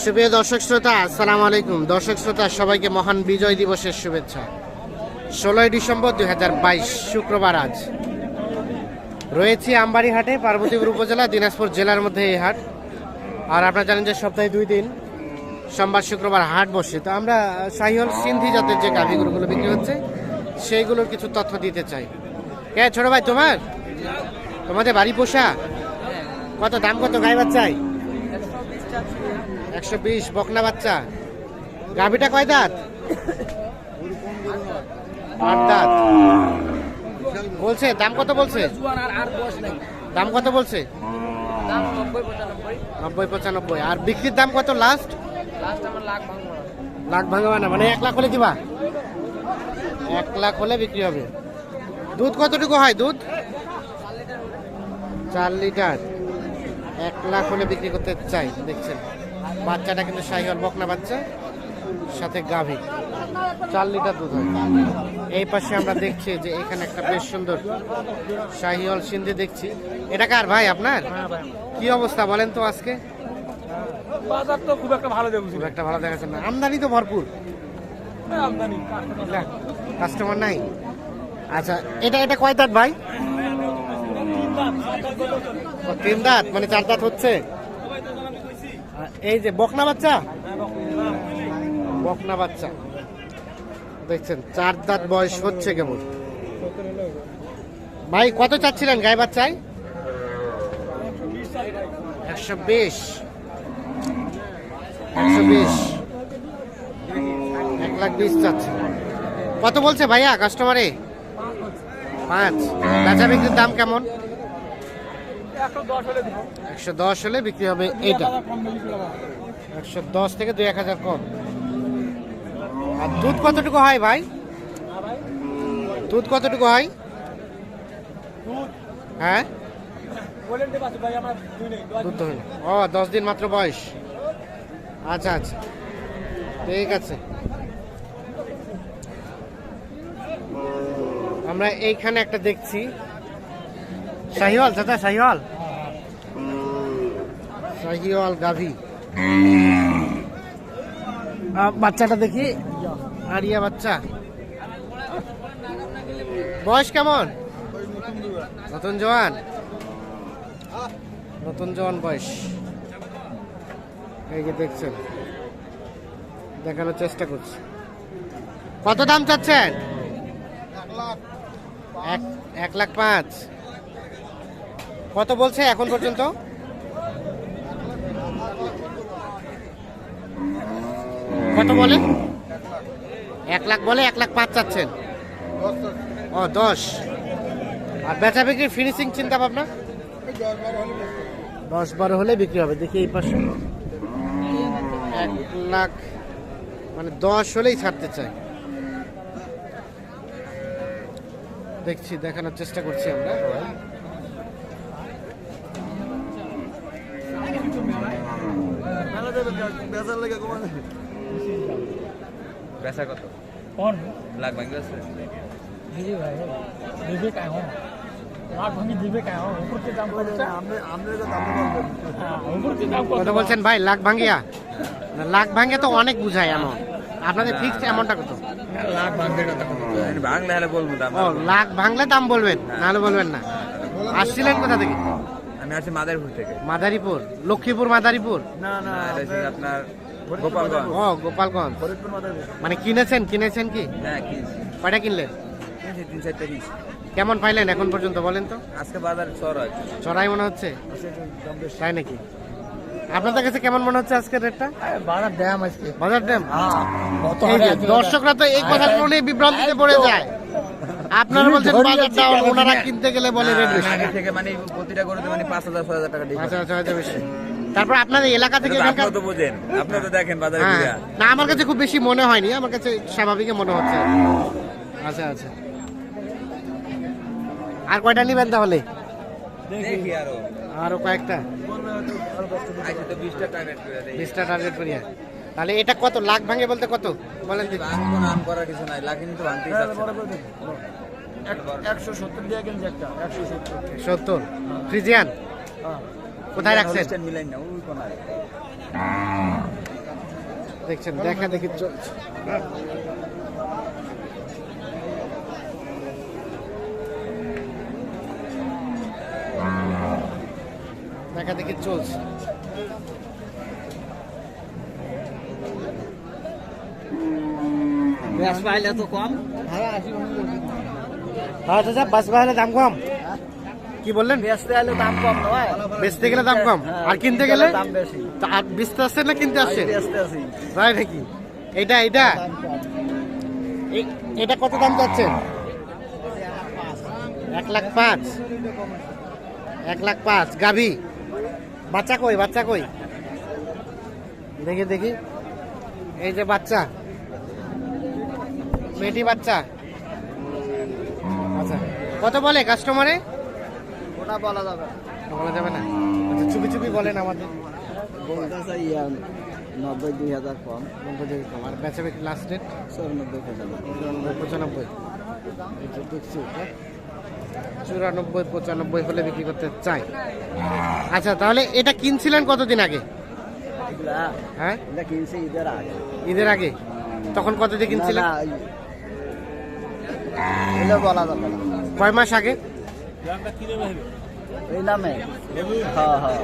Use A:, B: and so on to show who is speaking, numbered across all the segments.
A: সুপ্রিয় দর্শক শ্রোতা, আসসালামু আলাইকুম। দর্শক শ্রোতা, সবাইকে মহান বিজয় দিবসের শুভেচ্ছা। ষোলোই ডিসেম্বর দু হাজার বাইশ, শুক্রবার আজ। রয়েছি আমবাড়ি হাটে পার্বতীপুর উপজেলা, দিনাজপুর জেলার মধ্যে এই হাট। আর আপনারা জানেন যে সপ্তাহে দুই দিন, সোমবার, শুক্রবার হাট বসে। তো আমরা শাহিওল সিন্ধি জাতের যে গাভিগুলোগুলো বিক্রি হচ্ছে, সেইগুলোর কিছু তথ্য দিতে চাই। হ্যাঁ ছোট ভাই, তোমার? তোমাদের বাড়ি পোষা? কত দাম কত গাই বাচ্চাই একশো বিশ, বকনা বাচ্চা। গাভিটা কয় দাঁত? আট দাঁত। বলছে, দাম কত বলছে? দাম কত বলছে? নব্বই, পঁচানব্বই। আর বিক্রির দাম কত লাস্ট লাখ ভাঙবা না মানে এক লাখ হলে দিবা? এক লাখ হলে বিক্রি হবে। দুধ কতটুকু হয় দুধ? চার লিটার। এক লাখ হলে বিক্রি করতে চাই, দেখছেন। বাচ্চাটা কিন্তু শাহিওয়াল বকনা বাচ্চা সাথে গাভী। চার লিটার দুধ হয়। এই পাশে আমরা দেখছি যে এখানে একটা বেশ সুন্দর শাহিওয়াল সিন্ধি দেখছি। এটা কার ভাই আপনার? কি অবস্থা বলেন তো আজকে?
B: বাজার তো খুব একটা ভালো দেখছি।
A: খুব একটা ভালো দেখাচ্ছে না। আমদানি তো ভরপুর।
B: আমদানি।
A: কাস্টমার নাই। আচ্ছা এটা এটা কয় দাঁত ভাই? তিন দাঁত মানে চার দাঁত হচ্ছে? এই যে বকনা বাচ্চা? বকনা বাচ্চা। দেখছেন, চার দাঁত বয়স হচ্ছে কেমন ভাই, কত চাচ্ছিলেন গায়ে বাচ্চায়? একশো বিশ। একশো বিশ। এক লাখ বিশ চাচ্ছে। কত বলছে ভাইয়া কাস্টমারে পাঁচ। বেচা বিক্রির দাম কেমন?
B: একশো দশ হলে
A: বিক্রি হবে। এইটা।
B: আবার।
A: একশো দশ থেকে দুই এক হাজার কম। আর দুধ কতটুকু হয় ভাই? দুধ কতটুকু হয়?
B: দুধ?
A: হ্যাঁ?
B: বলেন দেব আছে ভাই আমার দুই নেই
A: দুধ হয় ও দশ দিন মাত্র বয়স। আচ্ছা আচ্ছা। ঠিক আছে। আমরা এইখানে একটা দেখছি। শাহিওয়াল দাদা শাহিওয়াল? শাহিওয়াল গাভি। বাচ্চাটা দেখি। আরিয়া বাচ্চা। বয়স কেমন? নতুন জওয়ান নতুন জওয়ান বয়স। এই যে দেখছেন, দেখানোর চেষ্টা করছি। কত দাম চাচ্ছেন? এক এক লাখ পাঁচ। কত বলছে এখন পর্যন্ত? কত বলে? এক লাখ বলে এক লাখ পাঁচ চাচ্ছেন। ও, দশ। আর বেচা বিক্রির ফিনিশিং চিন্তা ভাবনা? দশ বারো হলে বিক্রি হবে, দেখি এই পাশে। এক লাখ মানে দশ হলেই ছাড়তে চাই। দেখছি, দেখানোর চেষ্টা করছি আমরা।
C: বেচা কত?
B: কোন?
C: লাখ ভাঙি আছে
B: দিদি ভাই দিদি লাখ ভাঙি দিবে কায় হ্যাঁ উপরতে দাম করতে আমরা আমরা তো দাম বলব হ্যাঁ উপরতে দাম
A: কত? বলছেন ভাই লাখ ভাঙিয়া? লাখ ভাঙে তো অনেক বুঝায় এমন। আপনাদের ফিক্সড অ্যামাউন্টটা কত?
B: লাখ ভাঙলে
C: কথা ভাঙলে হলে বলব দাম।
A: লাখ ভাঙলে দাম বলবেন হ্যাঁ। নাহলে বলবেন না। আসছিলেন কোথা থেকে?
C: আমি আসছি মাদারীপুর থেকে।
A: মাদারীপুর? লক্ষ্মীপুর মাদারীপুর?
C: না না আপনার গোপালগঞ্জ।
A: ও গোপালগঞ্জ। মানে কিনেছেন কিনেছেন কি?
C: হ্যাঁ
A: কিনলেন? কেমন পাইলেন এখন পর্যন্ত বলেন তো?
C: আজকে বাজার চড়াই
A: চড়াই মনে হচ্ছে? আচ্ছা, তাই নাকি? আপনাদের কাছে কেমন মনে হচ্ছে আজকের রেটটা? বাজার ড্যাম
B: আজকে। বাজার
A: ড্যাম? হ্যাঁ, দর্শকরা তো এই কথা শুনে বিভ্রান্তিতে পড়ে যায়। আপনারা বলছেন বাজার ডাউন ওনারা কিনতে গেলে বলে রেট বেশি।
C: আগে থেকে মানে প্রতিটা গরুতে মানে পাঁচ হাজার ছয় হাজার টাকা
A: আচ্ছা
C: ডিফারেন্স
A: আচ্ছা হয়তো বেশি। তারপর আপনাদের এলাকা থেকে এখানকার
C: আপনারা তো বোঝেন। আপনারা তো দেখেন বাজারে
A: হ্যাঁ। না আমার কাছে খুব বেশি মনে হয়নি। আমার কাছে স্বাভাবিক মনে হচ্ছে। আচ্ছা আচ্ছা। আর কয়টা নিবেন তাহলে?
C: দেখি আরও।
A: আরও কয়েকটা?
C: বিশটা টার্গেট
A: করিয়া। তাহলে এটা কত? লাখ ভাঙে বলতে কত? বলেন দেখি।
C: ভাঙবো নাম করার কিছু নাই। লাখিনি তো ভাঙতেই যাচ্ছে
B: একশো সত্তর দিয়ে কিনছে একটা একশো সত্তর।
A: সত্তর? ফ্রিজিয়ান?
B: হ্যাঁ।
A: কোথায় রাখছেন?
C: হলিস্টাইন না ওই কোনায়।
A: দেখছেন দেখা দেখি চলছে। দেখা দেখি চলছে।
C: ব্যাস পাইলে তো কম।
A: হ্যাঁ চাচা বাস বাহালে দাম কম? কি বললেন?
C: বেচতে হলে দাম কম নয়
A: বেচতে গেলে দাম কম? আর কিনতে গেলে?
C: দাম বেশি।
A: তা আর বেচতে আসছেন না কিনতে আসছেন তাই নাকি? এটা এটা এটা কত দাম যাচ্ছে? এক লাখ পাঁচ। এক লাখ পাঁচ। গাভি। বাচ্চা কই বাচ্চা কই? দেখি দেখি। এই যে বাচ্চা। বেটি বাচ্চা? আচ্ছা কত বলে কাস্টমারে
C: ওটা বলা যাবে
A: বলা যাবে না? আচ্ছা চুপি চুপি বলেন আমাদের।
C: নব্বই দুই হাজার কম।
A: নব্বই থেকে কম। আর বেচা বিক্রি লাস্ট ডেট
C: চৌরানব্বই পর্যন্ত
A: চুরানব্বই পঁচানব্বই। দেখছি ওটা। চুরানব্বই পঁচানব্বই হলে বিক্রি করতে চাই। আচ্ছা তাহলে এটা কিনছিলেন কতদিন আগে? হ্যাঁ?
C: কিনছে ঈদের আগে।
A: ঈদের আগে? তখন কত দিয়ে কিনছিলেন?
C: বলা যাবে
A: কয় মাস আগে?
C: এই নামে? হ্যাঁ হ্যাঁ।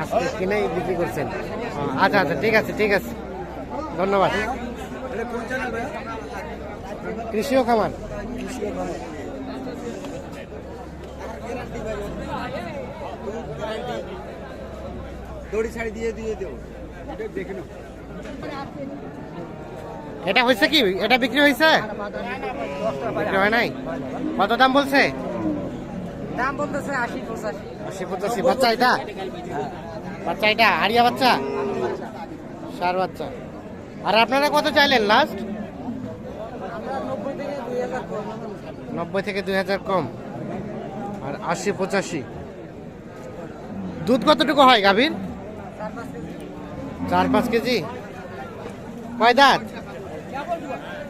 C: আজকে
A: ও কিনেই বিক্রি করছেন। আচ্ছা আচ্ছা ঠিক আছে ঠিক আছে। ধন্যবাদ। কৃষি ও খামার?
C: দড়ি ছাড়ি দিয়ে দিয়ে দেবো। দেখে
A: এটা হয়েছে কি? এটা বিক্রি হয়েছে? বিক্রি হয় নাই? কত দাম বলছে?
B: দাম বলতেছে আশি পঁচাশি।
A: আশি পঁচাশি। বাচ্চা এটা? বাচ্চা এটা? আরিয়া বাচ্চা? সার বাচ্চা। আর আপনারা কত চাইলেন লাস্ট
B: নব্বই থেকে দুই হাজার কম।
A: আর আশি পঁচাশি। দুধ কতটুকু হয় গাভীর? চার পাঁচ কেজি। কয় দাঁত?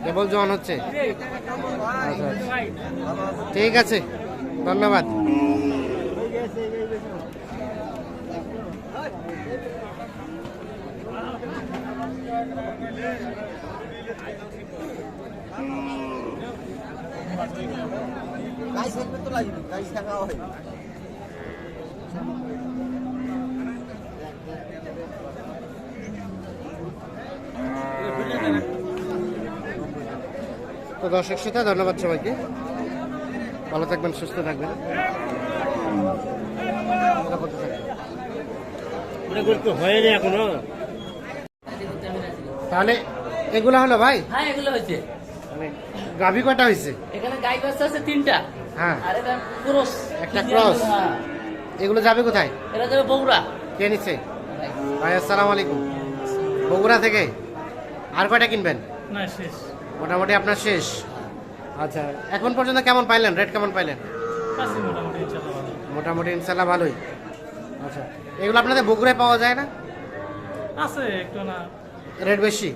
A: কেবল জন হচ্ছে। ঠিক আছে ধন্যবাদ
C: থাকা হয়
A: তো দর্শক শ্রোতা ধন্যবাদ সবাইকে। ভালো থাকবেন সুস্থ থাকবেন। তাহলে এগুলা হলো ভাই?
D: হ্যাঁ এগুলো হয়েছে।
A: মানে গাভী কটা হয়েছে?
D: এখানে গাই বাচ্চা আছে তিনটা।
A: হ্যাঁ।
D: আর এটা ক্রস।
A: একটা।
D: হ্যাঁ।
A: এগুলো যাবে কোথায়?
D: এটা যাবে বগুড়া।
A: কে নিচ্ছে? ভাই আসসালামু আলাইকুম। বগুড়া থেকে আর কয়টা কিনবেন?
B: না শেষ।
A: মোটামুটি আপনার শেষ। আচ্ছা এখন পর্যন্ত কেমন পাইলেন? রেট কেমন পাইলেন?
B: মোটামুটি ইনশাল্লাহ
A: ভালোই। আচ্ছা এগুলো আপনাদের বগুড়ায় পাওয়া যায় না?
B: আছে একটু না।
A: রেট বেশি?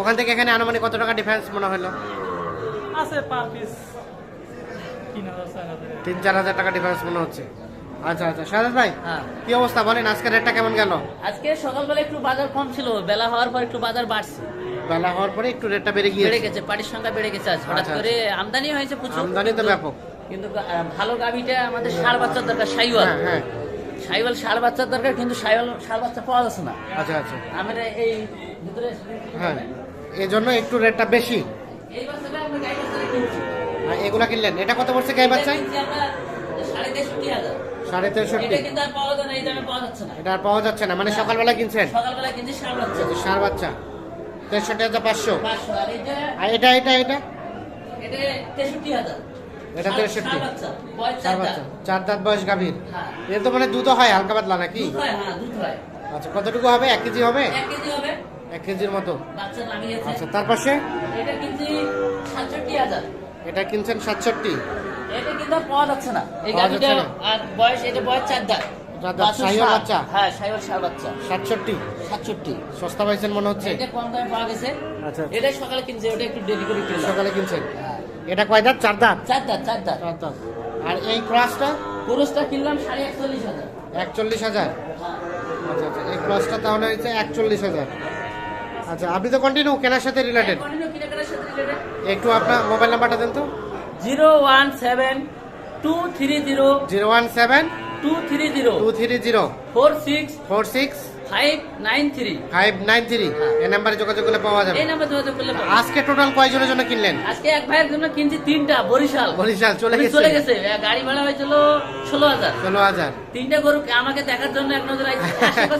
A: ওখান থেকে এখানে আনুমানিক কত টাকা ডিফারেন্স মনে হলো?
B: আছে পার পিস তিন চার হাজার
A: তিন চার হাজার টাকা ডিফারেন্স মনে হচ্ছে। আচ্ছা আচ্ছা সাজাদ ভাই
D: হ্যাঁ।
A: কি অবস্থা বলেন? আজকে রেটটা কেমন গেল?
D: আজকে সকালবেলা একটু বাজার কম ছিল বেলা হওয়ার পর একটু বাজার বাড়ছে।
A: বেলা হওয়ার পরে একটু রেটটা বেড়ে
D: বেড়ে
A: গিয়েছে।
D: গেছে পাটির সংখ্যা বেড়ে গেছে আজ হঠাৎ
A: আচ্ছা,
D: করে আমদানি হয়েছে প্রচুর।
A: আমদানি তো ব্যাপক।
D: কিন্তু ভালো গাভিটা আমাদের সার বাচ্চার দরকার সাইওয়াল।
A: হ্যাঁ হ্যাঁ।
D: সাইওয়াল সার বাচ্চার দরকার কিন্তু সাইওয়াল সার বাচ্চা পাওয়া যাচ্ছে না।
A: আচ্ছা আচ্ছা।
D: আমরা এই ভিতরে
A: হ্যাঁ। এই জন্য একটু রেটটা বেশি।
D: এই বাচ্চাটা আমরা গাই বাচ্চাটা কিনছি।
A: আর এগুলা কিনলেন। এটা কত পড়ছে গাই বাচ্চা?
D: সাড়ে তেষট্টি এটা আর পাওয়া যাচ্ছে না।
A: এটা আর পাওয়া যাচ্ছে না। মানে সকালবেলা কিনছেন?
D: সকালবেলা কিনছি সার বাচ্চা।
A: সার বাচ্চা। তেষট্টি হাজার পাঁচশো।
D: আর এটা
A: এটা এটা? এটা
D: এটা তেষট্টি। হাজার
A: এটা
D: সার-
A: 63
D: সার বাচ্চা বয়স
A: চার বাচ্চা চার দাঁত বয়স গাভীর। এর তো মানে হয় হালকা পাতলা নাকি?
D: হয়
A: আচ্ছা কতটুকু হবে? এক কেজি হবে?
D: এক
A: কেজির মতো। আচ্ছা তার পাশে?
D: এটা
A: কিনছেন সাতষট্টি।
D: এটা কিন্তু পাওয়া যাচ্ছে না। এই গাভিটা আর বয়স এটা বয়স চার দাঁত।
A: বাচ্চা?
D: হ্যাঁ সাইওয়াল সার বাচ্চা।
A: সাতষট্টি।
D: সাতষট্টি।
A: সস্তা পাইছেন মনে হচ্ছে?
D: এটা কম দামে পাওয়া গেছে।
A: আচ্ছা।
D: এটা সকালে কিনছে ওটা একটু দেরি করে কিনলাম।
A: সকালে কিনছেন? এটা কয় দাঁত? চার দাঁত?
D: চার দাঁত চার দাঁত।
A: চার দাঁত। আর এই ক্রাসটা?
D: কিনলাম সাড়ে একচল্লিশ হাজার।
A: একচল্লিশ হাজার? আচ্ছা আচ্ছা। এই ক্রসটা তাহলে একচল্লিশ হাজার। আচ্ছা আপনি তো কন্টিনিউ কেনার সাথে রিলেটেড
D: সাথে related।
A: একটু আপনার মোবাইল নাম্বারটা দেন তো।
D: Zero one seven two three zero
A: zero one seven
D: two three zero
A: two three zero
D: four six
A: four six
D: five nine three
A: five nine three এই নাম্বারে যোগাযোগ করলে পাওয়া যাবে।
D: এই নাম্বার যোগাযোগ করলে
A: আজকে টোটাল কয়জনের জন্য কিনলেন?
D: আজকে এক ভাইয়ের জন্য কিনছি তিনটা বরিশাল।
A: বরিশাল চলে গেছে।
D: চলে গেছে। গাড়ি ভাড়া হয়েছিল ষোলো হাজার।
A: ষোলো হাজার।
D: তিনটা গরু আমাকে দেখার জন্য এক নজর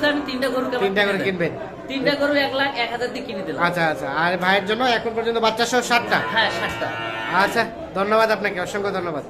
D: আমি তিনটা গরু
A: তিনটা করে কিনবেন।
D: তিনটা গরু এক লাখ এক হাজার দিয়ে কিনে দিলাম।
A: আচ্ছা আচ্ছা। আর ভাইয়ের জন্য এখন পর্যন্ত বাচ্চা সহ সাতটা?
D: হ্যাঁ সাতটা।
A: আচ্ছা ধন্যবাদ আপনাকে। অসংখ্য ধন্যবাদ।